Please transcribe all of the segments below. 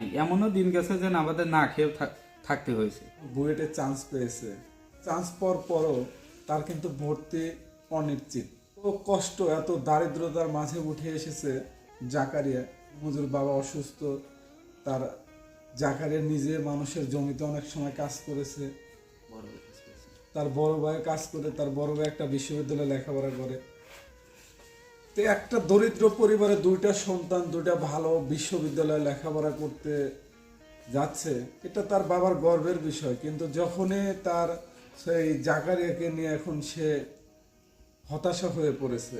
এমনও দিন গেছে যে আমাদের না খেয়ে থাক- থাকতে হয়েছে। বুয়েটে চান্স পেয়েছে। চান্স পাওয়ার পরও তার কিন্তু ভর্তি অনিশ্চিত। ও কষ্ট এত দারিদ্রতার মাঝে উঠে এসেছে জাকারিয়া। মজুর বাবা অসুস্থ তার জাকারিয়া নিজে মানুষের জমিতে অনেক সময় কাজ করেছে। তার বড় ভাই কাজ করে তার বড় ভাই একটা বিশ্ববিদ্যালয়ে লেখাপড়া করে। তো একটা দরিদ্র পরিবারে দুইটা সন্তান, দুইটা ভালো বিশ্ববিদ্যালয়ে লেখাপড়া করতে যাচ্ছে, এটা তার বাবার গর্বের বিষয়। কিন্তু যখনই তার সেই জাকারিয়াকে নিয়ে এখন সে হতাশা হয়ে পড়েছে,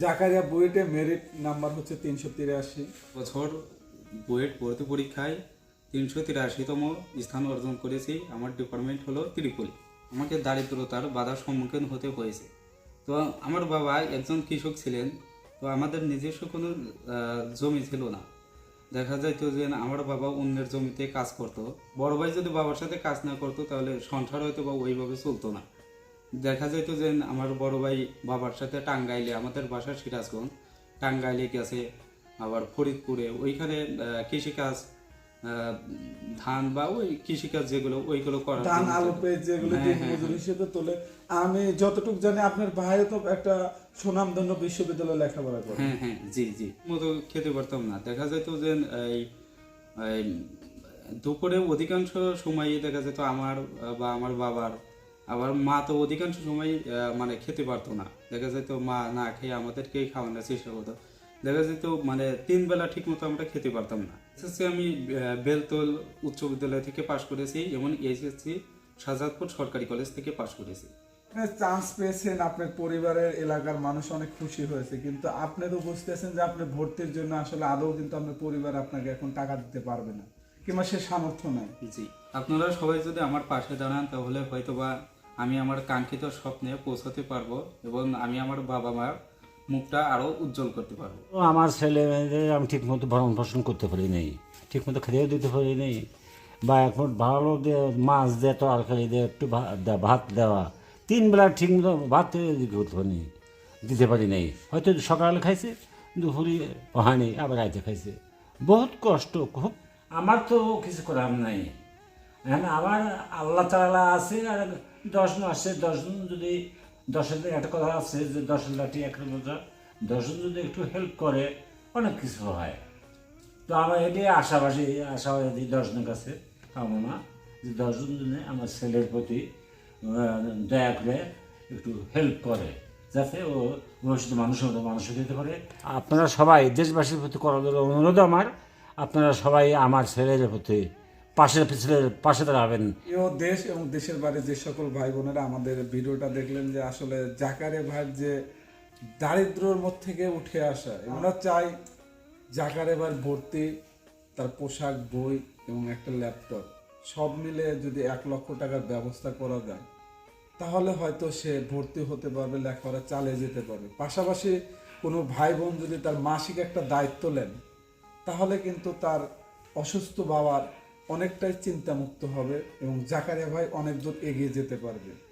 জাকারিয়া বুয়েটে মেরিট নাম্বার হচ্ছে তিনশো তিরাশি। বছর বুয়েট ভর্তি পরীক্ষায় তিনশো তিরাশিতম স্থান অর্জন করেছি। আমার ডিপার্টমেন্ট হলো ত্রিপুরি আমাকে দারিদ্রতার বাধার সম্মুখীন হতে হয়েছে। তো আমার বাবা একজন কৃষক ছিলেন, তো আমাদের নিজস্ব কোনো জমি ছিল না। দেখা যাইতো যে আমার বাবা অন্যের জমিতে কাজ করতো। বড় ভাই যদি বাবার সাথে কাজ না করতো, তাহলে সংসার হয়তো বা ওইভাবে চলতো না। দেখা যাইতো যে আমার বড় ভাই বাবার সাথে টাঙ্গাইলে, আমাদের বাসা সিরাজগঞ্জ, টাঙ্গাইলে গেছে, আবার ফরিদপুরে। ওইখানে কৃষিকাজ ধান বা ওই কৃষিকাজ যেগুলো ওইগুলো করার ধান আলু পেয়ে যেগুলো হ্যাঁ, হ্যাঁ, মজুর হিসেবে তোলে। আমি যতটুকু জানি আপনার ভাইও তো একটা সুনামধন্য বিশ্ববিদ্যালয়ে লেখাপড়া করে। হ্যাঁ হ্যাঁ জি জি। মতো খেতে পারতাম না। দেখা যেত যে এই এই দুপুরে অধিকাংশ সময়ই দেখা যেত আমার বা আমার বাবার আবার মা তো অধিকাংশ সময় মানে খেতে পারতো না। দেখা যেত মা না খেয়ে আমাদেরকেই খাওয়ানোর চেষ্টা করতো। দেখা যেত মানে তিন বেলা ঠিক মতো আমরা খেতে পারতাম না। এসএসসি আমি বেলতল উচ্চ বিদ্যালয় থেকে পাশ করেছি এবং এইচএসসি শাহজাদপুর সরকারি কলেজ থেকে পাশ করেছি। চান্স পেয়েছেন আপনার পরিবারের এলাকার মানুষ অনেক খুশি হয়েছে কিন্তু আপনি তো বুঝতেছেন যে আপনি ভর্তির জন্য আসলে আদৌ কিন্তু আপনার পরিবার আপনাকে এখন টাকা দিতে পারবে না কিংবা সে সামর্থ্য নাই। জি আপনারা সবাই যদি আমার পাশে দাঁড়ান তাহলে হয়তোবা আমি আমার কাঙ্ক্ষিত স্বপ্নে পৌঁছাতে পারব এবং আমি আমার বাবা মার মুখটা আরও উজ্জ্বল করতে পারব। আমার ছেলে মেয়েদের আমি ঠিকমতো ভরণ পোষণ করতে পারি নাই। ঠিকমতো খেতেও দিতে পারি নাই। বা এখন ভালো মাছ দিয়ে তরকারি দিয়ে একটু ভাত দেওয়া তিন বেলা ঠিকমতো ভাত দিতে করতে পারি নাই, দিতে পারি নাই। হয়তো সকালে খাইছে দুপুরে হয়নি আবার রাইতে খাইছে। বহুত কষ্ট খুব। আমার তো কিছু করার নাই। আবার আল্লাহ তালা আছে আর দশজন আসছে দশজন যদি দশের একটা কথা আছে যে দশের লাঠি এক রোজা দশজন যদি একটু হেল্প করে, অনেক কিছু হয়। তো আমার এটি আশাবাসী আশাবাদী দশজনের কাছে কামনা যে দশজন জনে আমার ছেলের প্রতি দয়া করে একটু হেল্প করে, যাতে ও ভবিষ্যতে মানুষের মতো মানুষ দিতে পারে। আপনারা সবাই দেশবাসীর প্রতি করার অনুরোধ আমার। আপনারা সবাই আমার ছেলের প্রতি ছেলের পাশে দাঁড়াবেন। প্রিয় দেশ এবং দেশের বাইরে যে সকল ভাই বোনেরা আমাদের ভিডিওটা দেখলেন যে আসলে জাকারে ভাইয়ের যে দারিদ্রর মধ্যে থেকে উঠে আসা, আমরা চাই জাকারে ভাইয়ের ভর্তি, তার পোশাক, বই এবং একটা ল্যাপটপ, সব মিলে যদি এক লক্ষ টাকার ব্যবস্থা করা যায়, তাহলে হয়তো সে ভর্তি হতে পারবে, লেখাপড়া চালিয়ে যেতে পারবে। পাশাপাশি কোনো ভাই বোন যদি তার মাসিক একটা দায়িত্ব নেন, তাহলে কিন্তু তার অসুস্থ বাবার অনেকটাই চিন্তামুক্ত হবে এবং জাকারিয়া ভাই অনেক দূর এগিয়ে যেতে পারবে।